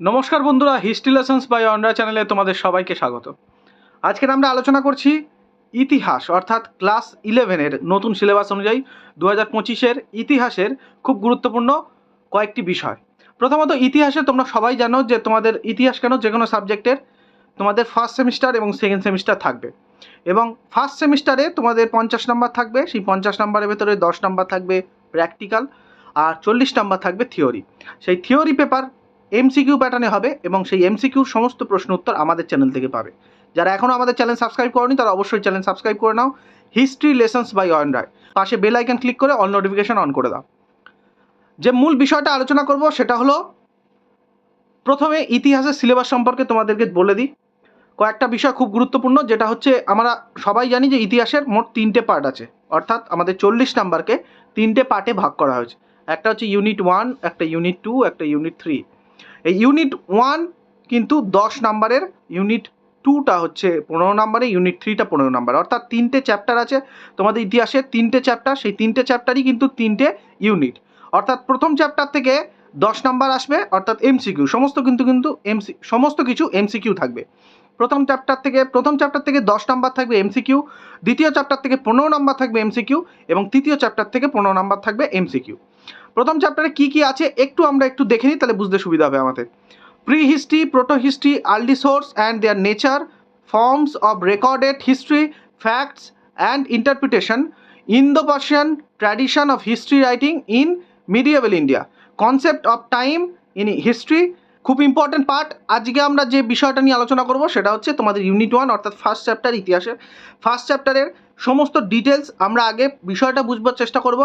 নমস্কার বন্ধুরা history lessons by অনরা চ্যানেলে তোমাদের সবাইকে স্বাগত। আজকের আমরা আলোচনা করছি ইতিহাস, অর্থাৎ ক্লাস ইলেভেনের নতুন সিলেবাস অনুযায়ী দু হাজার পঁচিশের ইতিহাসের খুব গুরুত্বপূর্ণ কয়েকটি বিষয়। প্রথমত, ইতিহাসে তোমরা সবাই জানো যে তোমাদের ইতিহাস কেন যে কোনো সাবজেক্টের তোমাদের ফার্স্ট সেমিস্টার এবং সেকেন্ড সেমিস্টার থাকবে। এবং ফার্স্ট সেমিস্টারে তোমাদের পঞ্চাশ নাম্বার থাকবে, সেই পঞ্চাশ নাম্বারের ভেতরে দশ নাম্বার থাকবে প্র্যাকটিক্যাল আর চল্লিশ নাম্বার থাকবে থিওরি সেই থিওরি পেপার এমসিকিউ প্যাটার্নে হবে এবং সেই এমসিকিউর সমস্ত প্রশ্ন উত্তর আমাদের চ্যানেল থেকে পাবে। যারা এখনও আমাদের চ্যানেল সাবস্ক্রাইব করনি, তারা অবশ্যই চ্যানেল সাবস্ক্রাইব করে নাও। History lessons by on Roy পাশে বেল আইকন ক্লিক করে অল নোটিফিকেশন অন করে দাও। যে মূল বিষয়টা আলোচনা করব, সেটা হলো, প্রথমে ইতিহাসের সিলেবাস সম্পর্কে তোমাদেরকে বলে দিই। কয়েকটা বিষয় খুব গুরুত্বপূর্ণ, যেটা হচ্ছে, আমরা সবাই জানি যে ইতিহাসের মোট তিনটে পার্ট আছে। অর্থাৎ আমাদের চল্লিশ নাম্বারকে তিনটে পার্টে ভাগ করা হয়েছে। একটা হচ্ছে ইউনিট ওয়ান একটা ইউনিট টু একটা ইউনিট থ্রি এই ইউনিট ওয়ান কিন্তু দশ নাম্বারের ইউনিট টুটা হচ্ছে পনেরো নাম্বারে ইউনিট থ্রিটা পনেরো নাম্বার। অর্থাৎ তিনটে চ্যাপ্টার আছে। তোমাদের ইতিহাসের তিনটে চ্যাপ্টার সেই তিনটে চ্যাপ্টারই কিন্তু তিনটে ইউনিট অর্থাৎ প্রথম চ্যাপ্টার থেকে দশ নাম্বার আসবে, অর্থাৎ এমসিকিউ সমস্ত কিন্তু কিন্তু এমসি সমস্ত কিছু এমসিকিউ থাকবে। প্রথম চ্যাপ্টার থেকে, প্রথম চ্যাপ্টার থেকে দশ নাম্বার থাকবে এমসিকিউ দ্বিতীয় চ্যাপ্টার থেকে পনেরো নাম্বার থাকবে এমসিকিউ এবং তৃতীয় চ্যাপ্টার থেকে পনেরো নাম্বার থাকবে এমসিকিউ প্রথম চ্যাপ্টারে কি কি আছে একটু আমরা একটু দেখে নিই, তাহলে বুঝতে সুবিধা হবে আমাদের। Prehistory protohistory early source and their nature forms of recorded history facts and interpretation Indo Persian tradition of history writing in medieval India concept of time in history খুব ইম্পর্টেন্ট পার্ট আজকে আমরা যে বিষয়টা নিয়ে আলোচনা করব, সেটা হচ্ছে তোমাদের ইউনিট ওয়ান অর্থাৎ ফার্স্ট চ্যাপ্টার ইতিহাসের। ফার্স্ট চ্যাপ্টারের সমস্ত ডিটেলস আমরা আগে বিষয়টা বুঝবার চেষ্টা করব।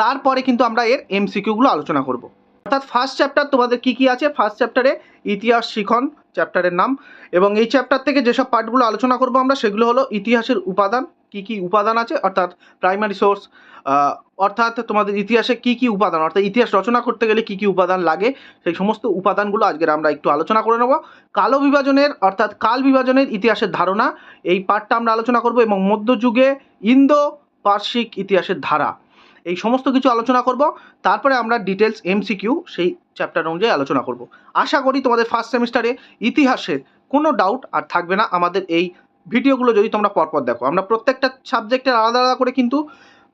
তারপরে কিন্তু আমরা এর এমসিকিউগুলো আলোচনা করব। অর্থাৎ ফার্স্ট চ্যাপ্টার তোমাদের কি কি আছে? ফার্স্ট চ্যাপ্টারে ইতিহাস শিখন চ্যাপ্টারের নাম। এবং এই চ্যাপ্টার থেকে যেসব পার্টগুলো আলোচনা করব আমরা, সেগুলো হলো ইতিহাসের উপাদান কি কি উপাদান আছে? অর্থাৎ প্রাইমারি সোর্স অর্থাৎ তোমাদের ইতিহাসে কি কি উপাদান, অর্থাৎ ইতিহাস রচনা করতে গেলে কি কি উপাদান লাগে? সেই সমস্ত উপাদানগুলো আজকের আমরা একটু আলোচনা করে নেব। কালো বিভাজনের, অর্থাৎ কাল বিভাজনের ইতিহাসের ধারণা, এই পার্টটা আমরা আলোচনা করব এবং মধ্যযুগে ইন্দো পার্শ্বিক ইতিহাসের ধারা, এই সমস্ত কিছু আলোচনা করব। তারপরে আমরা ডিটেলস এমসিকিউ সেই চ্যাপ্টার অনুযায়ী আলোচনা করব। আশা করি তোমাদের ফার্স্ট সেমিস্টারে ইতিহাসের কোনো ডাউট আর থাকবে না। আমাদের এই ভিডিওগুলো যদি তোমরা পরপর দেখো, আমরা প্রত্যেকটা সাবজেক্টের আলাদা আলাদা করে কিন্তু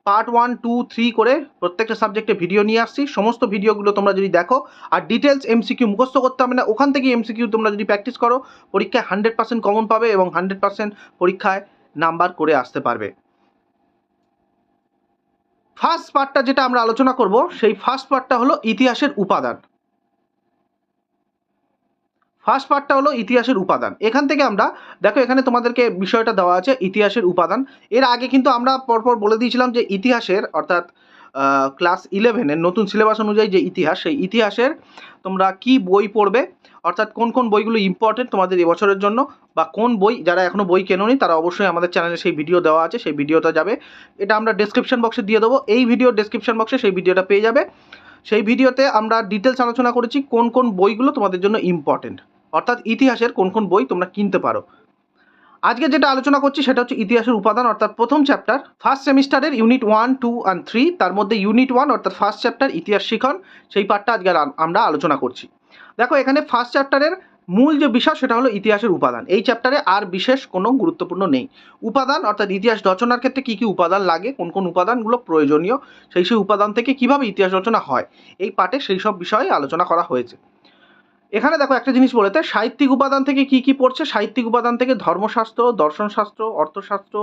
পার্ট ওয়ান টু থ্রি করে প্রত্যেকটা সাবজেক্টে ভিডিও নিয়ে আসছি। সমস্ত ভিডিওগুলো তোমরা যদি দেখো, আর ডিটেলস এমসিকিউ মুখস্থ করতে হবে না। ওখান থেকে এমসিকিউ তোমরা যদি প্র্যাকটিস করো, পরীক্ষায় হান্ড্রেড পার্সেন্ট কমন পাবে এবং হান্ড্রেড পার্সেন্ট পরীক্ষায় নাম্বার করে আসতে পারবে। ফার্স্ট পার্টটা যেটা আমরা আলোচনা করব, সেই ফার্স্ট পার্টটা হলো ইতিহাসের উপাদান। ফার্স্ট পার্টটা হলো ইতিহাসের উপাদান। এখান থেকে আমরা, দেখো এখানে তোমাদেরকে বিষয়টা দেওয়া আছে, ইতিহাসের উপাদান। এর আগে কিন্তু আমরা পরপর বলে দিয়েছিলাম যে ইতিহাসের, অর্থাৎ ক্লাস ইলেভেনের নতুন সিলেবাস অনুযায়ী যে ইতিহাস, সেই ইতিহাসের তোমরা কি বই পড়বে? অর্থাৎ কোন কোন বইগুলো ইম্পর্টেন্ট তোমাদের এবছরের জন্য? বা কোন বই, যারা এখনও বই কেনোনি, তারা অবশ্যই আমাদের চ্যানেলে সেই ভিডিও দেওয়া আছে, সেই ভিডিওটা যাবে। এটা আমরা ডেসক্রিপশন বক্সে দিয়ে দেবো। এই ভিডিও ডেসক্রিপশন বক্সে সেই ভিডিওটা পেয়ে যাবে। সেই ভিডিওতে আমরা ডিটেলস আলোচনা করেছি কোন কোন বইগুলো তোমাদের জন্য ইম্পর্টেন্ট অর্থাৎ ইতিহাসের কোন কোন বই তোমরা কিনতে পারো। আজকে যেটা আলোচনা করছি সেটা হচ্ছে ইতিহাসের উপাদান, অর্থাৎ প্রথম চ্যাপ্টার ফার্স্ট সেমিস্টারের unit one two and three তার মধ্যে ইউনিট ওয়ান অর্থাৎ ফার্স্ট চ্যাপ্টার ইতিহাস শিখন, সেই পার্টটা আজকে আমরা আলোচনা করছি। দেখো, এখানে ফার্স্ট চ্যাপ্টারের মূল যে বিষয়, সেটা হলো ইতিহাসের উপাদান। এই চ্যাপ্টারে আর বিশেষ কোনো গুরুত্বপূর্ণ নেই। উপাদান, অর্থাৎ ইতিহাস রচনার ক্ষেত্রে কী কী উপাদান লাগে, কোন কোন উপাদানগুলো প্রয়োজনীয়, সেই সেই উপাদান থেকে কীভাবে ইতিহাস রচনা হয়, এই পার্টে সেই সব বিষয়ে আলোচনা করা হয়েছে। এখানে দেখো একটা জিনিস বলেতে সাহিত্যিক উপাদান থেকে কি কি পড়ছে? সাহিত্যিক উপাদান থেকে ধর্মশাস্ত্র, দর্শনশাস্ত্র, অর্থশাস্ত্র,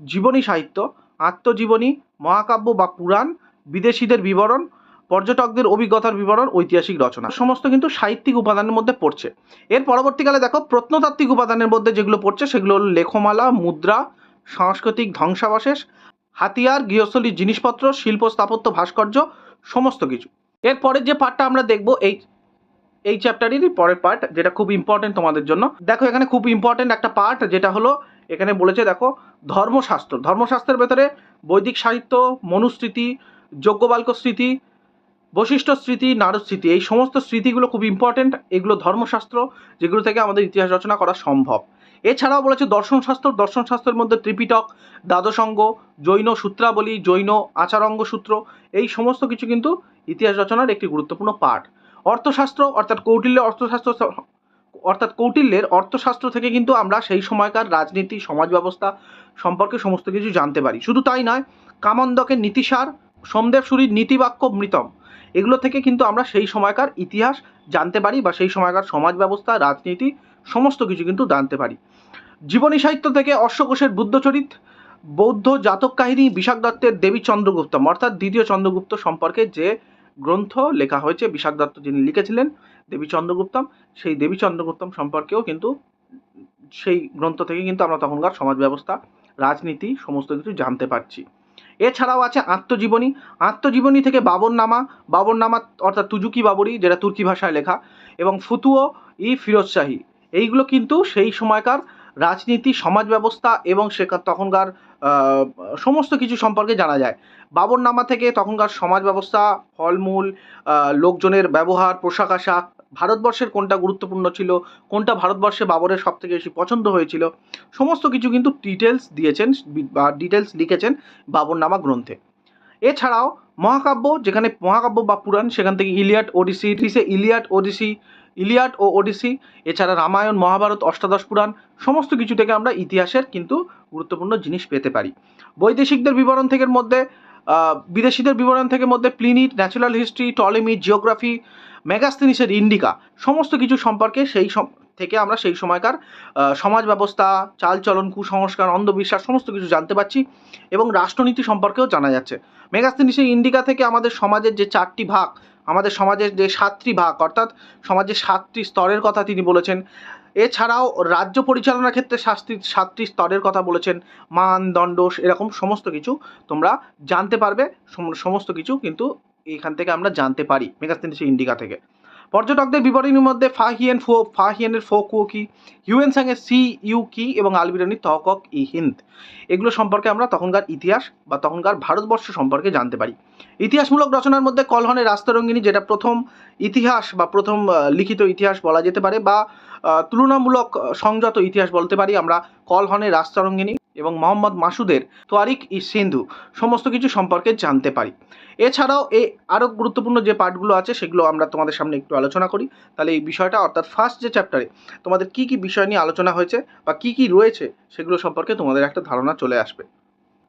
জীবনী সাহিত্য, আত্মজীবনী, মহাকাব্য বা পুরাণ, বিদেশিদের বিবরণ, পর্যটকদের অভিজ্ঞতার বিবরণ, ঐতিহাসিক রচনা। সমস্ত কিন্তু সাহিত্যিক উপাদানের মধ্যে পড়ছে। এর পরবর্তীকালে দেখো, প্রত্নতাত্ত্বিক উপাদানের মধ্যে যেগুলো পড়ছে, সেগুলো হলো লেখমালা, মুদ্রা, সাংস্কৃতিক ধ্বংসাবশেষ, হাতিয়ার, গৃহস্থলীর জিনিসপত্র, শিল্প স্থাপত্য, ভাস্কর্য, সমস্ত কিছু। এরপরের যে পার্টটা আমরা দেখব, এই এই চ্যাপ্টারেরই পরের পার্ট যেটা খুব ইম্পর্টেন্ট তোমাদের জন্য। দেখো, এখানে খুব ইম্পর্টেন্ট একটা পার্ট যেটা হলো, এখানে বলেছে, দেখো, ধর্মশাস্ত্র। ধর্মশাস্ত্রের ভেতরে বৈদিক সাহিত্য, মনুস্মৃতি, যজ্ঞবাল্ক স্মৃতি বৈশিষ্ট্য স্মৃতি, নারদ স্মৃতি, এই সমস্ত স্মৃতিগুলো খুব ইম্পর্টেন্ট এগুলো ধর্মশাস্ত্র, যেগুলো থেকে আমাদের ইতিহাস রচনা করা সম্ভব। এছাড়াও বলেছে, দর্শনশাস্ত্র, দর্শনশাস্ত্রের মধ্যে ত্রিপিটক, দ্বাদশঙ্গ, জৈন সূত্রাবলী, জৈন আচারঙ্গ সূত্র এই সমস্ত কিছু কিন্তু ইতিহাস রচনার একটি গুরুত্বপূর্ণ পার্ট অর্থশাস্ত্র, অর্থাৎ কৌটিল্যের অর্থশাস্ত্র অর্থাৎ কৌটিল্যের অর্থশাস্ত্র থেকে কিন্তু আমরা সেই সময়কার রাজনীতি, সমাজ ব্যবস্থা সম্পর্কে সমস্ত কিছু জানতে পারি। শুধু তাই নয়, কামন্দকের নীতিসার, সোমদেব সুরীর নীতিবাক্য মৃতম। এগুলো থেকে কিন্তু আমরা সেই সময়কার ইতিহাস জানতে পারি বা সেই সময়কার সমাজ ব্যবস্থা, রাজনীতি, সমস্ত কিছু কিন্তু জানতে পারি। জীবনী সাহিত্য থেকে অশ্বকোষের বুদ্ধচরিত, বৌদ্ধ জাতক কাহিনী বিশাখ দত্তের দেবী চন্দ্রগুপ্তম, অর্থাৎ দ্বিতীয় চন্দ্রগুপ্ত সম্পর্কে যে গ্রন্থ লেখা হয়েছে বিশাখ দত্ত যিনি লিখেছিলেন, দেবী চন্দ্রগুপ্তম। সেই দেবী চন্দ্রগুপ্তম সম্পর্কেও কিন্তু সেই গ্রন্থ থেকে কিন্তু আমরা তখনকার সমাজ ব্যবস্থা, রাজনীতি, সমস্ত কিছু জানতে পারছি। এছাড়াও আছে আত্মজীবনী। আত্মজীবনী থেকে বাবরনামা। বাবরনামা অর্থাৎ তুজুকি বাবরি, যেটা তুর্কি ভাষায় লেখা, এবং ফুতুও ই ফিরোজ শাহী এইগুলো কিন্তু সেই সময়কার রাজনীতি, সমাজ ব্যবস্থা এবং সেখান তখনকার সমস্ত কিছু সম্পর্কে জানা যায়। বাবরনামা থেকে তখনকার সমাজ ব্যবস্থা, ফলমূল লোকজনের ব্যবহার, পোশাক আশাক, ভারতবর্ষের কোনটা গুরুত্বপূর্ণ ছিল, কোনটা ভারতবর্ষে বাবরের সব থেকে বেশি পছন্দ হয়েছিল, সমস্ত কিছু কিন্তু ডিটেলস দিয়েছেন, বা ডিটেলস লিখেছেন বাবরনামা গ্রন্থে। এছাড়াও মহাকাব্য, যেখানে মহাকাব্য বা পুরাণ, সেখান থেকে ইলিয়াট ওডিসি ত্রিশে ইলিয়াট ওডিসি, ইলিয়াট ও ওডিসি, এছাড়া রামায়ণ, মহাভারত, অষ্টাদশ পুরাণ, সমস্ত কিছু থেকে আমরা ইতিহাসের কিন্তু গুরুত্বপূর্ণ জিনিস পেতে পারি। বৈদেশিকদের বিবরণ থেকে মধ্যে বিদেশিদের বিবরণ থেকে মধ্যে Pliny natural history, Ptolemy, geography মেগাস্তিনিসের Indica, সমস্ত কিছু সম্পর্কে সেই থেকে আমরা সেই সময়কার সমাজ ব্যবস্থা, চালচলন, কুসংস্কার, অন্ধবিশ্বাস সমস্ত কিছু জানতে পারছি এবং রাষ্ট্রনীতি সম্পর্কেও জানা যাচ্ছে। মেগাস্তিনিসের ইন্ডিকা থেকে আমাদের সমাজের যে চারটি ভাগ, আমাদের সমাজের যে সাতটি ভাগ, অর্থাৎ সমাজের সাতটি স্তরের কথা তিনি বলেছেন। এছাড়াও রাজ্য পরিচালনার ক্ষেত্রে শাস্তি সাতটি স্তরের কথা বলেছেন। মান, দণ্ড, এরকম সমস্ত কিছু তোমরা জানতে পারবে। সমস্ত কিছু কিন্তু এখান থেকে আমরা জানতে পারি মেগাস্তিনিসের ইন্ডিকা থেকে। পর্যটকদের বিবরণীর মধ্যে ফাহিয়েন ফো ফাহিয়েনের ফো কুও কি হিউয়েন সাংয়ের সি ইউ কি এবং আলবিরানির তহকক ই হিন্দ। এগুলো সম্পর্কে আমরা তখনকার ইতিহাস বা তখনকার ভারতবর্ষ সম্পর্কে জানতে পারি। ইতিহাসমূলক রচনার মধ্যে কলহনের রাস্তারঙ্গিনী যেটা প্রথম ইতিহাস বা প্রথম লিখিত ইতিহাস বলা যেতে পারে বা তুলনামূলক সংযত ইতিহাস বলতে পারি আমরা কলহনের রাস্তারঙ্গিনী। এবং মোহাম্মদ মাসুদের তোয়ারিক ই সিন্ধু সমস্ত কিছু সম্পর্কে জানতে পারি। এছাড়াও এ আরও গুরুত্বপূর্ণ যে পার্টগুলো আছে সেগুলো আমরা তোমাদের সামনে একটু আলোচনা করি। তাহলে এই বিষয়টা অর্থাৎ ফার্স্ট যে চ্যাপ্টারে তোমাদের কি কি বিষয় নিয়ে আলোচনা হয়েছে বা কি কি রয়েছে সেগুলো সম্পর্কে তোমাদের একটা ধারণা চলে আসবে।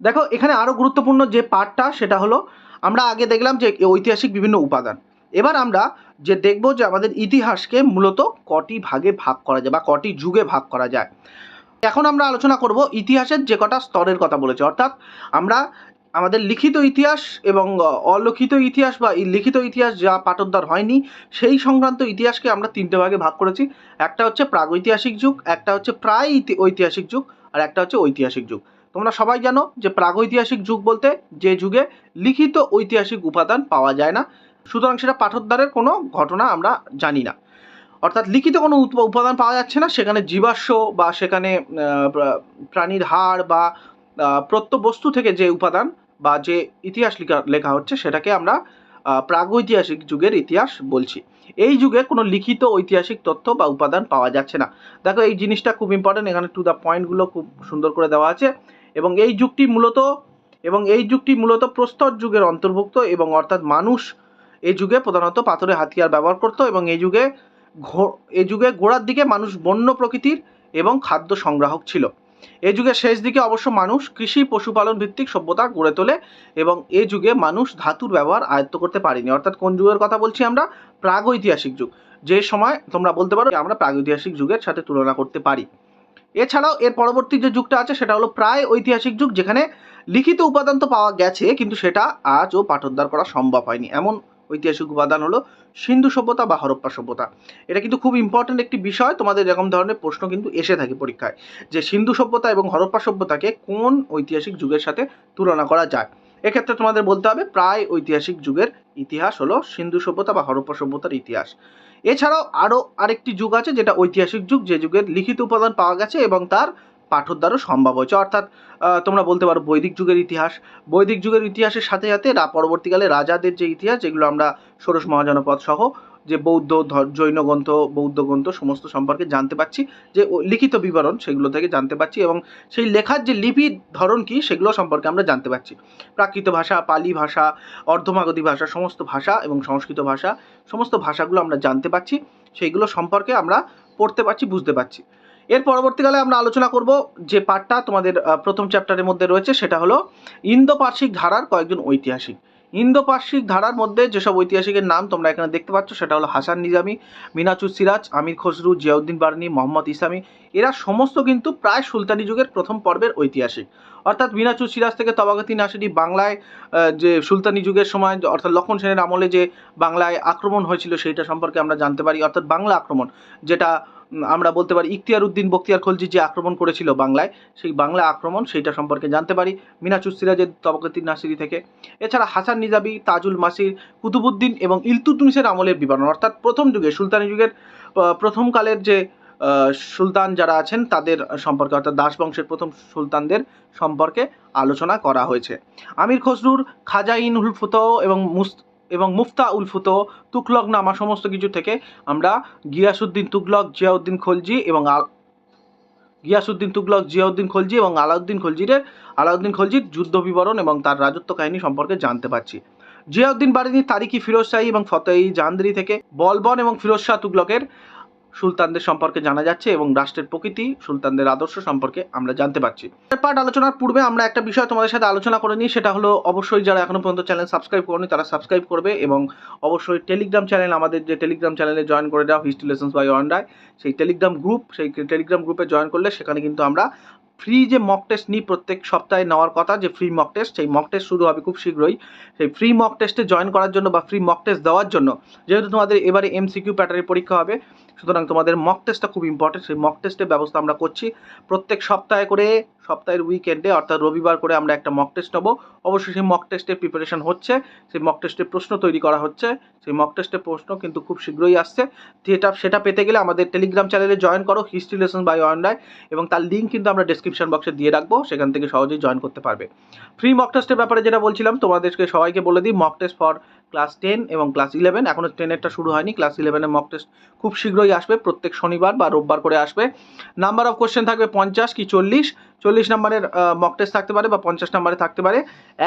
দেখো, এখানে আরও গুরুত্বপূর্ণ যে পার্টটা সেটা হলো, আমরা আগে দেখলাম যে ঐতিহাসিক বিভিন্ন উপাদান। এবার আমরা যে দেখব যে আমাদের ইতিহাসকে মূলত কটি ভাগে ভাগ করা যায় বা কটি যুগে ভাগ করা যায়। এখন আমরা আলোচনা করব ইতিহাসের যে কটা স্তরের কথা বলেছে। অর্থাৎ আমরা আমাদের লিখিত ইতিহাস এবং অলিখিত ইতিহাস বা লিখিত ইতিহাস যা পাঠোদ্ধার হয়নি, সেই সংক্রান্ত ইতিহাসকে আমরা তিনটে ভাগে ভাগ করেছি। একটা হচ্ছে প্রাগৈতিহাসিক যুগ, একটা হচ্ছে প্রায় ঐতিহাসিক যুগ, আর একটা হচ্ছে ঐতিহাসিক যুগ। তোমরা সবাই জানো যে প্রাগৈতিহাসিক যুগ বলতে যে যুগে লিখিত ঐতিহাসিক উপাদান পাওয়া যায় না। সুতরাং সেটা পাঠোদ্ধারের কোনো ঘটনা আমরা জানি না। অর্থাৎ লিখিত কোনো উপ- উপাদান পাওয়া যাচ্ছে না, সেখানে জীবাশ্ম বা সেখানে প্রাণীর হাড় বা প্রত্যবস্তু থেকে যে উপাদান বা যে ইতিহাস লেখা লেখা হচ্ছে, সেটাকে আমরা প্রাগৈতিহাসিক যুগের ইতিহাস বলছি। এই যুগে কোনো লিখিত ঐতিহাসিক তথ্য বা উপাদান পাওয়া যাচ্ছে না। দেখো, এই জিনিসটা খুব ইম্পর্টেন্ট এখানে টু দ্য পয়েন্টগুলো খুব সুন্দর করে দেওয়া আছে। এবং এই যুগটি মূলত, এবং এই যুগটি মূলত প্রস্তর যুগের অন্তর্ভুক্ত এবং অর্থাৎ মানুষ এই যুগে প্রধানত পাথরের হাতিয়ার ব্যবহার করতো এবং এই যুগে এই যুগে গোড়ার দিকে মানুষ বন্য প্রকৃতির এবং খাদ্য সংগ্রাহক ছিল। এই যুগের শেষ দিকে অবশ্য মানুষ কৃষি, পশুপালন ভিত্তিক সভ্যতা গড়ে তোলে এবং এ যুগে মানুষ ধাতুর ব্যবহার আয়ত্ত করতে পারেনি। অর্থাৎ কোন যুগের কথা বলছি আমরা? প্রাগৈতিহাসিক যুগ। যে সময় তোমরা বলতে পারো আমরা প্রাগৈতিহাসিক যুগের সাথে তুলনা করতে পারি। এছাড়াও এর পরবর্তী যে যুগটা আছে সেটা হলো প্রায় ঐতিহাসিক যুগ, যেখানে লিখিত উপাদান তো পাওয়া গেছে, কিন্তু সেটা আজও পাঠোদ্ধার করা সম্ভব হয়নি। এমন ঐতিহাসিক উপাদান হলো সিন্ধু সভ্যতা বা হরপ্পা সভ্যতা। এটা কিন্তু খুব ইম্পর্ট্যান্ট একটি বিষয়, তোমাদের এরকম ধরনের প্রশ্ন কিন্তু এসে থাকে পরীক্ষায়, যে সিন্ধু সভ্যতা এবং হরপ্পা সভ্যতাকে কোন ঐতিহাসিক যুগের সাথে তুলনা করা যায়? এক্ষেত্রে তোমাদের বলতে হবে, প্রায় ঐতিহাসিক যুগের ইতিহাস হলো সিন্ধু সভ্যতা বা হরপ্পা সভ্যতার ইতিহাস। এছাড়াও আরও আরেকটি যুগ আছে যেটা ঐতিহাসিক যুগ, যে যুগের লিখিত উপাদান পাওয়া গেছে এবং তার পাঠোদ্ধারও সম্ভব হয়েছে। অর্থাৎ তোমরা বলতে পারো বৈদিক যুগের ইতিহাস। বৈদিক যুগের ইতিহাসের সাথে সাথে পরবর্তীকালে রাজাদের যে ইতিহাস, যেগুলো আমরা ষোড়শ মহাজনপদ সহ যে বৌদ্ধ জৈন গ্রন্থ, বৌদ্ধ গ্রন্থ সমস্ত সম্পর্কে জানতে পারছি, যে লিখিত বিবরণ সেগুলো থেকে জানতে পারছি এবং সেই লেখার যে লিপির ধরন কী, সেগুলো সম্পর্কে আমরা জানতে পারছি। প্রাকৃত ভাষা, পালি ভাষা, অর্ধমাগধী ভাষা, সমস্ত ভাষা এবং সংস্কৃত ভাষা, সমস্ত ভাষাগুলো আমরা জানতে পারছি, সেইগুলো সম্পর্কে আমরা পড়তে পারছি, বুঝতে পারছি। এর পরবর্তীকালে আমরা আলোচনা করব যে পাঠটা তোমাদের প্রথম চ্যাপ্টারের মধ্যে রয়েছে, সেটা হলো ইন্দো পার্শ্বিক ধারার কয়েকজন ঐতিহাসিক। ইন্দো পার্শ্বিক ধারার মধ্যে যেসব ঐতিহাসিকের নাম তোমরা এখানে দেখতে পাচ্ছ, সেটা হলো হাসান নিজামি মিনাচুর সিরাজ, আমির খসরু, জিয়াউদ্দিন বার্নি, মোহাম্মদ ইসলামী, এরা সমস্ত কিন্তু প্রায় সুলতানি যুগের প্রথম পর্বের ঐতিহাসিক। অর্থাৎ মিনাচুর সিরাজ থেকে তবাগতি নাসিরি বাংলায় যে সুলতানি যুগের সময়, অর্থাৎ লক্ষণ সেনের আমলে যে বাংলায় আক্রমণ হয়েছিল, সেইটা সম্পর্কে আমরা জানতে পারি। অর্থাৎ বাংলা আক্রমণ, যেটা আমরা বলতে পারি ইখতিয়ার উদ্দিন বক্তিয়ার খলজি যে আক্রমণ করেছিল বাংলায়, সেই বাংলা আক্রমণ সেইটা সম্পর্কে জানতে পারি। মিনাচুর সিরাজের তবাকতি নাসিরি থেকে। এছাড়া হাসান নিজাবি তাজুল মাসির কুতুবুদ্দিন এবং ইলতুতমিশের আমলের বিবরণ। অর্থাৎ প্রথম যুগে, সুলতানি যুগের প্রথমকালের যে সুলতান যারা আছেন, তাদের সম্পর্কে, অর্থাৎ দাস বংশের প্রথম সুলতানদের সম্পর্কে আলোচনা করা হয়েছে। আমির খসরুর খাজা ইন উল ফুতো এবং মুস এবং মুফতা উল ফুতো তুকলক নামা সমস্ত কিছু থেকে আমরা গিয়াসুদ্দিন তুকলক জিয়াউদ্দিন খলজি এবং আল- গিয়াসুদ্দিন তুগলক, জিয়াউদ্দিন খলজি এবং আলাউদ্দিন খলজির আলাউদ্দিন খলজির যুদ্ধ বিবরণ এবং তার রাজত্ব কাহিনী সম্পর্কে জানতে পারছি। জিয়াউদ্দিন বারিনী তারিকি ফিরোজ শাহী এবং ফতেহী জাহানদারি থেকে বলবন এবং ফিরোজ শাহ তুগলকের সুলতানদের সম্পর্কে জানা যাচ্ছে এবং রাষ্ট্রের প্রকৃতি, সুলতানদের আদর্শ সম্পর্কে আমরা জানতে পারছি। পার্ট আলোচনার পূর্বে আমরা একটা বিষয় তোমাদের সাথে আলোচনা করে নিই, সেটা হলো অবশ্যই যারা এখনও পর্যন্ত চ্যানেল সাবস্ক্রাইব করেনি, তারা সাবস্ক্রাইব করবে এবং অবশ্যই টেলিগ্রাম চ্যানেল আমাদের যে টেলিগ্রাম চ্যানেলে জয়েন করে দেওয়া হিস্ট্রি লেসন্স বাই অন্ডায় সেই টেলিগ্রাম গ্রুপ সেই টেলিগ্রাম গ্রুপে জয়েন করলে সেখানে কিন্তু আমরা ফ্রি যে মক টেস্ট নিই প্রত্যেক সপ্তাহে নেওয়ার কথা, যে ফ্রি মক টেস্ট সেই মক টেস্ট শুরু হবে খুব শীঘ্রই। সেই ফ্রি মক টেস্টে জয়েন করার জন্য বা ফ্রি মক টেস্ট দেওয়ার জন্য, যেহেতু তোমাদের এবারে এমসিকিউ প্যাটার্নের পরীক্ষা হবে সুতরাং তোমাদের মক টেস্টটা খুব ইম্পর্টেন্ট সেই মক টেস্টের ব্যবস্থা আমরা করছি। প্রত্যেক সপ্তাহে করে, সপ্তাহের উইকেন্ডে অর্থাৎ রবিবার করে আমরা একটা মক টেস্ট নেব। অবশ্যই সেই মক টেস্টের প্রিপারেশন হচ্ছে, সেই মক টেস্টের প্রশ্ন তৈরি করা হচ্ছে। সেই মক টেস্টের প্রশ্ন কিন্তু খুব শীঘ্রই আসছে। সেটা সেটা পেতে গেলে আমাদের টেলিগ্রাম চ্যানেলে জয়েন করো হিস্ট্রি লেসন বাই অনলাইন এবং তার লিঙ্ক কিন্তু আমরা ডিসক্রিপশন বক্সে দিয়ে রাখব, সেখান থেকে সহজেই জয়েন করতে পারবে। ফ্রি মক টেস্টের ব্যাপারে যেটা বলছিলাম, তোমাদেরকে সবাইকে বলে দিই mock test for class ten এবং ক্লাস ইলেভেন। এখনও টেনেরটা শুরু হয়নি, ক্লাস ইলেভেনের মক টেস্ট খুব শীঘ্রই আসবে, প্রত্যেক শনিবার বা রোববার করে আসবে। নাম্বার অফ কোশ্চেন থাকবে পঞ্চাশ, কি চল্লিশ? চল্লিশ নাম্বারের মক টেস্ট থাকতে পারে বা পঞ্চাশ নাম্বারে থাকতে পারে।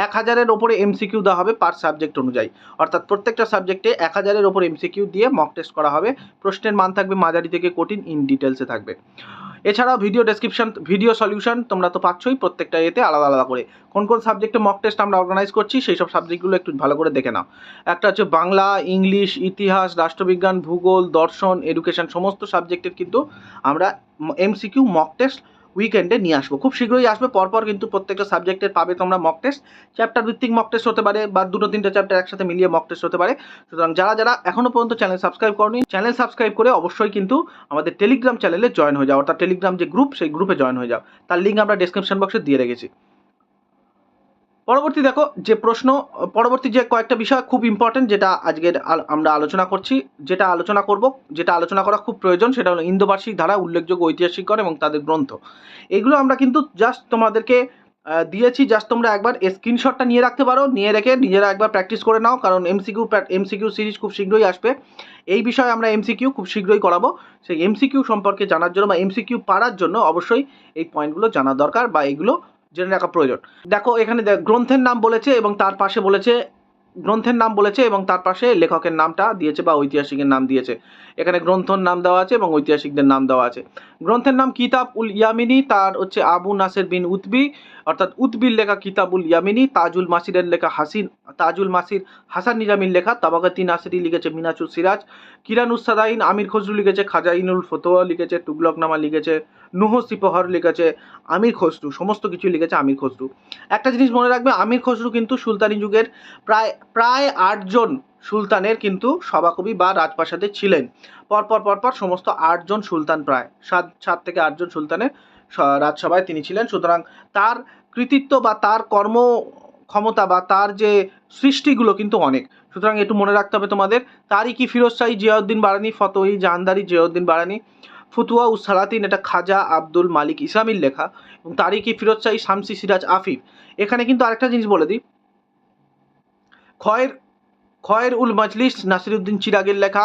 এক হাজারের ওপরে এমসিকিউ দেওয়া হবে পার সাবজেক্ট অনুযায়ী। অর্থাৎ প্রত্যেকটা সাবজেক্টে এক হাজারের ওপর এমসিকিউ দিয়ে মক টেস্ট করা হবে। প্রশ্নের মান থাকবে মাঝারি থেকে কঠিন ইন ডিটেলসে থাকবে। এছাড়াও ভিডিও ডেসক্রিপশন ভিডিও সলিউশন তোমরা তো পাচ্ছই প্রত্যেকটা এতে আলাদা আলাদা করে। কোন কোন সাবজেক্টে মক টেস্ট আমরা অর্গানাইজ করছি, সেই সব সাবজেক্টগুলো একটু ভালো করে দেখে নাও। একটা হচ্ছে বাংলা, ইংলিশ, ইতিহাস, রাষ্ট্রবিজ্ঞান, ভূগোল, দর্শন এডুকেশন সমস্ত সাবজেক্টের কিন্তু আমরা এমসিকিউ মক টেস্ট উইকেন্ডে নিয়ে আসব। খুব শীঘ্রই আসবে, পরপর কিন্তু প্রত্যেকটা সাবজেক্টের পাবে তোমরা মক টেস্ট চ্যাপ্টার ভিত্তিক মক টেস্ট হতে পারে বা দুটো তিনটা চ্যাপ্টার একসাথে মিলিয়ে মক টেস্ট হতে পারে। সুতরাং যারা যারা এখনও পর্যন্ত চ্যানেল সাবস্ক্রাইব করনি চ্যানেল সাবস্ক্রাইব করে অবশ্যই কিন্তু আমাদের টেলিগ্রাম চ্যানেলে জয়েন হয়ে যাও। অর্থাৎ টেলিগ্রাম যে গ্রুপ সেই গ্রুপে জয়েন হয়ে যাও। তার লিঙ্ক আমরা ডিসক্রিপশন বক্সে দিয়ে রেখেছি। পরবর্তী দেখো, যে প্রশ্ন, পরবর্তী যে কয়েকটা বিষয় খুব ইম্পর্টেন্ট যেটা আজকের আমরা আলোচনা করছি, যেটা আলোচনা করব, যেটা আলোচনা করা খুব প্রয়োজন, সেটা হলো ইন্দোবার্ষিক ধারা, উল্লেখযোগ্য ঐতিহাসিকগণ এবং তাদের গ্রন্থ। এগুলো আমরা কিন্তু জাস্ট তোমাদেরকে দিয়েছি জাস্ট তোমরা একবার স্ক্রিনশটটা নিয়ে রাখতে পারো, নিয়ে রেখে নিজেরা একবার প্র্যাকটিস করে নাও, কারণ এমসিকিউ এমসিকিউ সিরিজ খুব শীঘ্রই আসবে। এই বিষয়ে আমরা এমসিকিউ খুব শীঘ্রই করাবো। সেই এমসিকিউ সম্পর্কে জানার জন্য বা এমসিকিউ পারার জন্য অবশ্যই এই পয়েন্টগুলো জানা দরকার বা এগুলো জেনে রাখা প্রয়োজন। দেখো, এখানে গ্রন্থের নাম বলেছে এবং তার পাশে বলেছে, গ্রন্থের নাম বলেছে এবং তার পাশে লেখকের নামটা দিয়েছে বা ঐতিহাসিকের নাম দিয়েছে। এখানে গ্রন্থর নাম দেওয়া আছে এবং ঐতিহাসিকদের নাম দেওয়া আছে। গ্রন্থের নাম কিতাব উল ইয়ামিনী, তার হচ্ছে আবু নাসের বিন উতবি, অর্থাৎ উতবির লেখা কিতাবুল ইয়ামিনী, তাজুল মাসিরের লেখা হাসিন, তাজুল মাসির হাসান নিজামির লেখা তাবাগাতি নাসিরি লিখেছে মিনাচুর সিরাজ কিরানুসাদাইন আমির খসরু লিখেছে খাজাইনুল ফতোয়া লিখেছে তুগলকনামা লিখেছে নুহ সিপহর লিখেছে আমির খসরু, সমস্ত কিছু লিখেছে আমির খসরু। একটা জিনিস মনে রাখবে, আমির খসরু কিন্তু সুলতানি যুগের প্রায় প্রায় আটজন সুলতানের কিন্তু সভাকবি বা রাজপ্রাসাদে ছিলেন। পরপর পরপর সমস্ত আটজন সুলতান প্রায়, সাত সাত থেকে আটজন সুলতানের রাজসভায় তিনি ছিলেন। সুতরাং তার কৃতিত্ব বা তার কর্ম ক্ষমতা বা তার যে সৃষ্টিগুলো কিন্তু অনেক। সুতরাং একটু মনে রাখতে হবে তোমাদের তারিকি ফিরোজ শাহী, জিয়াউদ্দিন বারানি ফতোই জাহানদারি, জিয়াউদ্দিন বারানি ফতুয়া উ সালাতিন, এটা খাজা আব্দুল মালিক ইসলামীর লেখা এবং তারিকি ফিরোজ শাহী শামসি সিরাজ আফিফ। এখানে কিন্তু আরেকটা জিনিস বলে দিই। খয়ের খয়ের উল মজলিস নাসিরুদ্দিন চিরাগের লেখা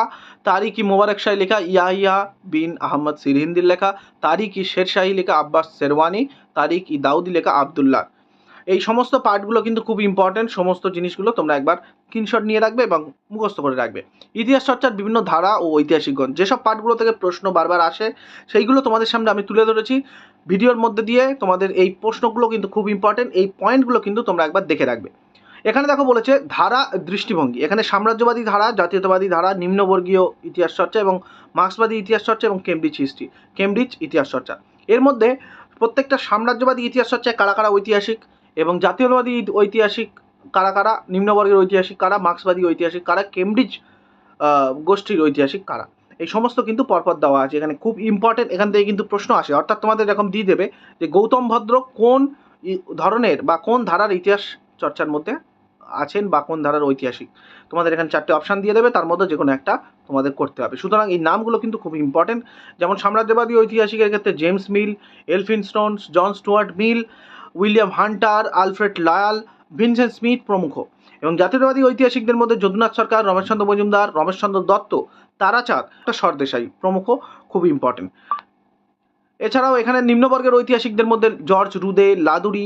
তারিক মোবারক শাহী লেখা, ইয়াহিয়া বিন আহমদ সিরহিন্দির লেখা তারিক শেরশাহী লেখা, আব্বাস শেরওয়ানি তারিক ই দাউদি লেখা, আবদুল্লাহ। এই সমস্ত পার্টগুলো কিন্তু খুব ইম্পর্টেন্ট সমস্ত জিনিসগুলো তোমরা একবার স্ক্রিনশট নিয়ে রাখবে এবং মুখস্থ করে রাখবে। ইতিহাস চর্চার বিভিন্ন ধারা ও ঐতিহাসিকগণ, যেসব পার্টগুলো থেকে প্রশ্ন বারবার আসে, সেইগুলো তোমাদের সামনে আমি তুলে ধরেছি। ভিডিওর মধ্যে দিয়ে তোমাদের এই প্রশ্নগুলো কিন্তু খুব ইম্পর্টেন্ট এই পয়েন্টগুলো কিন্তু তোমরা একবার দেখে রাখবে। এখানে দেখো বলেছে, ধারা দৃষ্টিভঙ্গি। এখানে সাম্রাজ্যবাদী ধারা, জাতীয়তাবাদী ধারা, নিম্নবর্গীয় ইতিহাস চর্চা এবং মার্ক্সবাদী ইতিহাস চর্চা এবং কেমব্রিজ হিস্ট্রি কেমব্রিজ ইতিহাস চর্চা। এর মধ্যে প্রত্যেকটা সাম্রাজ্যবাদী ইতিহাস চর্চায় কারা কারা ঐতিহাসিক? এবং জাতীয়তাবাদী ঐতিহাসিক কারা কারা, নিম্নবর্গের ঐতিহাসিক কারা, মার্ক্সবাদী ঐতিহাসিক কারা, কেমব্রিজ গোষ্ঠীর ঐতিহাসিক কারা, এই সমস্ত কিন্তু পরপর দেওয়া আছে। এখানে খুব ইম্পর্টেন্ট এখান থেকে কিন্তু প্রশ্ন আসে। অর্থাৎ তোমাদের এরকম দিয়ে দেবে যে গৌতম ভদ্র কোন ধরনের বা কোন ধারার ইতিহাস চর্চার মধ্যে আছেন বা কোন ধারার ঐতিহাসিক। তোমাদের এখানে চারটে অপশান দিয়ে দেবে, তার মধ্যে যে কোনো একটা তোমাদের করতে হবে। সুতরাং এই নামগুলো কিন্তু খুব ইম্পর্টেন্ট যেমন সাম্রাজ্যবাদী ঐতিহাসিকের ক্ষেত্রে James Mill Elphinstone's John Stuart Mill William Hunter, Alfred Lyall, Vincent Smith প্রমুখ। এবং জাতীয়তাবাদী ঐতিহাসিকদের মধ্যে যদুনাথ সরকার, রমেশচন্দ্র মজুমদার, রমেশচন্দ্র দত্ত, তারাচাঁদ সরদেশাই প্রমুখ, খুব ইম্পর্টেন্ট এছাড়াও এখানে নিম্নবর্গের ঐতিহাসিকদের মধ্যে George Rude, Ladurie,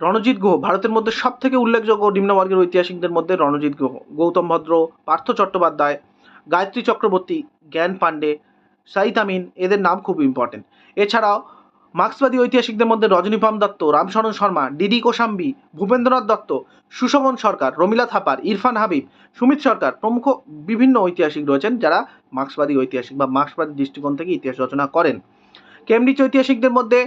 Ranajit Guha, ভারতের মধ্যে সব থেকে উল্লেখযোগ্য নিম্নবর্গের ঐতিহাসিকদের মধ্যে রণজিৎ গুহ, গৌতম ভদ্র, পার্থ চট্টোপাধ্যায়, গায়ত্রী চক্রবর্তী, জ্ঞান পাণ্ডে সাইদ আমিন এদের নাম খুব ইম্পর্টেন্ট এছাড়াও মার্ক্সবাদী ঐতিহাসিকদের মধ্যে রজনীপাম দত্ত, রামশরণ শর্মা ডিডি কোশাম্বি, ভূপেন্দ্রনাথ দত্ত, সুশোভন সরকার, রমিলা থাপার, ইরফান হাবিব, সুমিত সরকার প্রমুখ বিভিন্ন ঐতিহাসিক রয়েছেন যারা মার্ক্সবাদী ঐতিহাসিক বা মার্ক্সবাদী দৃষ্টিকোণ থেকে ইতিহাস রচনা করেন। কেমব্রিজ ঐতিহাসিকদের মধ্যে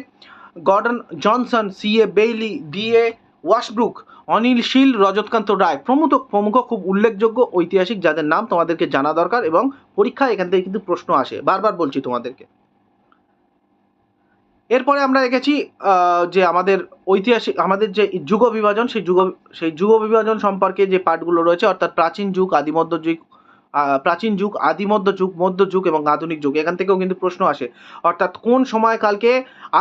Gordon Johnson, C A Bayly, D A Washbrook, Anil Seal Rajatkanta Ray প্রমুখ প্রমুখ খুব উল্লেখযোগ্য ঐতিহাসিক যাদের নাম তোমাদেরকে জানা দরকার এবং পরীক্ষায় এখান থেকে কিন্তু প্রশ্ন আসে। বারবার বলছি তোমাদেরকে। এরপরে আমরা দেখেছি যে আমাদের ঐতিহাসিক, আমাদের যে যুগ বিভাজন সেই যুগ সেই যুগ বিভাজন সম্পর্কে যে পাঠগুলো রয়েছে, অর্থাৎ প্রাচীন যুগ, আদিমধ্য যুগ প্রাচীন যুগ, আদিমধ্য যুগ, মধ্য যুগ এবং আধুনিক যুগ, এখান থেকেও কিন্তু প্রশ্ন আসে। অর্থাৎ কোন সময়কালকে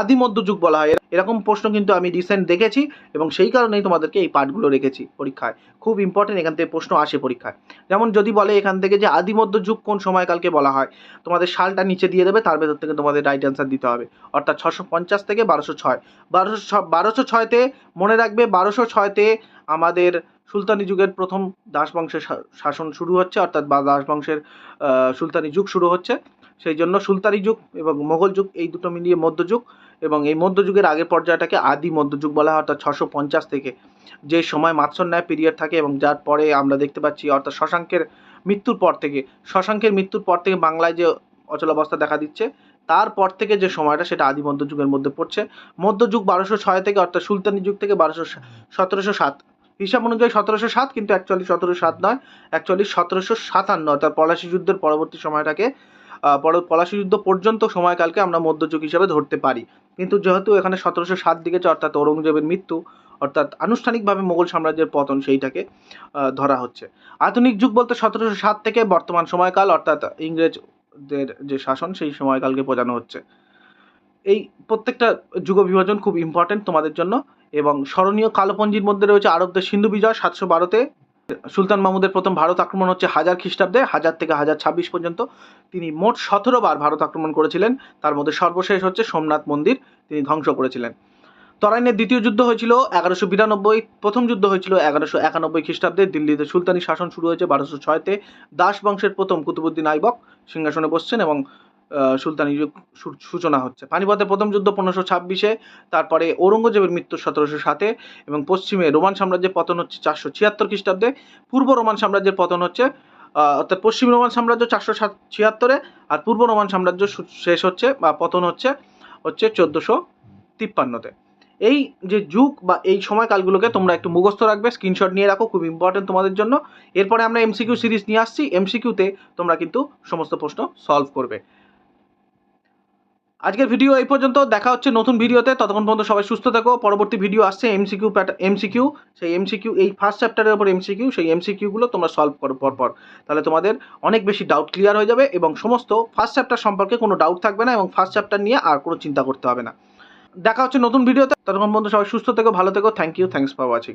আদিমধ্য যুগ বলা হয়? এরকম প্রশ্ন কিন্তু আমি রিসেন্ট দেখেছি এবং সেই কারণেই তোমাদেরকে এই পার্টগুলো রেখেছি পরীক্ষায়। খুব ইম্পর্টেন্ট এখান থেকে প্রশ্ন আসে পরীক্ষায়। যেমন যদি বলে এখান থেকে যে আদিমধ্য যুগ কোন সময়কালকে বলা হয়, তোমাদের সালটা নিচে দিয়ে দেবে, তার ভেতর থেকে তোমাদের রাইট অ্যান্সার দিতে হবে। অর্থাৎ ছশো পঞ্চাশ থেকে বারোশো ছয়। বারোশো বারোশো ছয়তে মনে রাখবে, বারোশো ছয়তে আমাদের সুলতানি যুগের প্রথম দাস বংশের শাসন শুরু হচ্ছে, অর্থাৎ বা দাস বংশের সুলতানি যুগ শুরু হচ্ছে। সেই জন্য সুলতানি যুগ এবং মোগল যুগ এই দুটো মিলিয়ে মধ্যযুগ এবং এই মধ্যযুগের আগের পর্যায়টাকে আদি মধ্যযুগ বলা হয়, অর্থাৎ ছশো পঞ্চাশ থেকে। যে সময় মাৎসর ন্যায় পিরিয়ড থাকে এবং যার পরে আমরা দেখতে পাচ্ছি, অর্থাৎ শশাঙ্কের মৃত্যুর পর থেকে। শশাঙ্কের মৃত্যুর পর থেকে বাংলায় যে অচলাবস্থা দেখা দিচ্ছে তারপর থেকে যে সময়টা সেটা আদি মধ্যযুগের মধ্যে পড়ছে। মধ্যযুগ বারোশো ছয় থেকে, অর্থাৎ সুলতানি যুগ থেকে বারোশো সতেরোশো সাত হিসাব অনুযায়ী সতেরোশো সাত, কিন্তু অ্যাকচুয়ালি সতেরোশো সাত নয় অ্যাকচুয়ালি সতেরোশো সাতান্ন, অর্থাৎ পলাশি যুদ্ধের পরবর্তী সময়টাকে পলাশি যুদ্ধ পর্যন্ত সময়কালকে আমরা মধ্যযুগ হিসাবে ধরতে পারি। কিন্তু যেহেতু এখানে সতেরোশো সাত দিকেছে অর্থাৎ ঔরঙ্গজেবের মৃত্যু, অর্থাৎ আনুষ্ঠানিকভাবে মোগল সাম্রাজ্যের পতন সেইটাকে ধরা হচ্ছে। আধুনিক যুগ বলতে সতেরোশো সাত থেকে বর্তমান সময়কাল, অর্থাৎ ইংরেজদের যে শাসন, সেই সময়কালকে বোঝানো হচ্ছে। এই প্রত্যেকটা যুগ বিভাজন খুব ইম্পর্টেন্ট তোমাদের জন্য। এবং স্মরণীয় কালপঞ্জির মধ্যে রয়েছে আরবদের সিন্ধু বিজয় সাতশো বারোতে। সুলতান মাহমুদের প্রথম ভারত আক্রমণ হচ্ছে হাজার খ্রিস্টাব্দে, হাজার থেকে হাজার ছাব্বিশ পর্যন্ত। তিনি মোট সতেরো বার ভারত আক্রমণ করেছিলেন। তার মধ্যে সর্বশেষ হচ্ছে সোমনাথ মন্দির, তিনি ধ্বংস করেছিলেন। তরাইনের দ্বিতীয় যুদ্ধ হয়েছিল এগারোশো বিরানব্বই। প্রথম যুদ্ধ হয়েছিল এগারোশো একানব্বই খ্রিস্টাব্দে। দিল্লিতে সুলতানি শাসন শুরু হয়েছে বারোশো ছয়তে। দাস বংশের প্রথম কুতুবুদ্দিন আইবক সিংহাসনে বসছেন এবং সুলতানি যুগ সূচনা হচ্ছে। পানিপথের প্রথম যুদ্ধ পনেরোশো ছাব্বিশে, তারপরে ঔরঙ্গজেবের মৃত্যু সতেরোশো সাতে এবং পশ্চিমে রোমান সাম্রাজ্যের পতন হচ্ছে চারশো ছিয়াত্তর খ্রিস্টাব্দে। পূর্ব রোমান সাম্রাজ্যের পতন হচ্ছে অর্থাৎ পশ্চিম রোমান সাম্রাজ্য চারশো সাত ছিয়াত্তরে আর পূর্ব রোমান সাম্রাজ্য শেষ হচ্ছে বা পতন হচ্ছে হচ্ছে চোদ্দোশো তিপ্পান্নতে। এই যে যুগ বা এই সময়কালগুলোকে তোমরা একটু মুখস্থ রাখবে স্ক্রিনশট নিয়ে রাখো, খুব ইম্পর্টেন্ট তোমাদের জন্য। এরপরে আমরা এমসিকিউ সিরিজ নিয়ে আসছি। এমসিকিউতে তোমরা কিন্তু সমস্ত প্রশ্ন সলভ করবে। আজকের ভিডিও এই পর্যন্ত। দেখা হচ্ছে নতুন ভিডিওতে। ততক্ষণ পর্যন্ত সবাই সুস্থ থাকো। পরবর্তী ভিডিও আসছে এমসিকিউ এমসিকিউ সেই এমসিকিউ এই ফার্স্ট চ্যাপ্টারের উপর এমসিকিউ সেই এমসিকিউগুলো তোমরা সলভ করো পরপর। তাহলে তোমাদের অনেক বেশি ডাউট ক্লিয়ার হয়ে যাবে এবং সমস্ত ফার্স্ট চ্যাপ্টার সম্পর্কে কোনো ডাউট থাকবে না এবং ফার্স্ট চ্যাপ্টার নিয়ে আর কোনো চিন্তা করতে হবে না। দেখা হচ্ছে নতুন ভিডিওতে। ততক্ষণ পর্যন্ত সবাই সুস্থ থেকো, ভালো থেকো। Thank you thanks for watching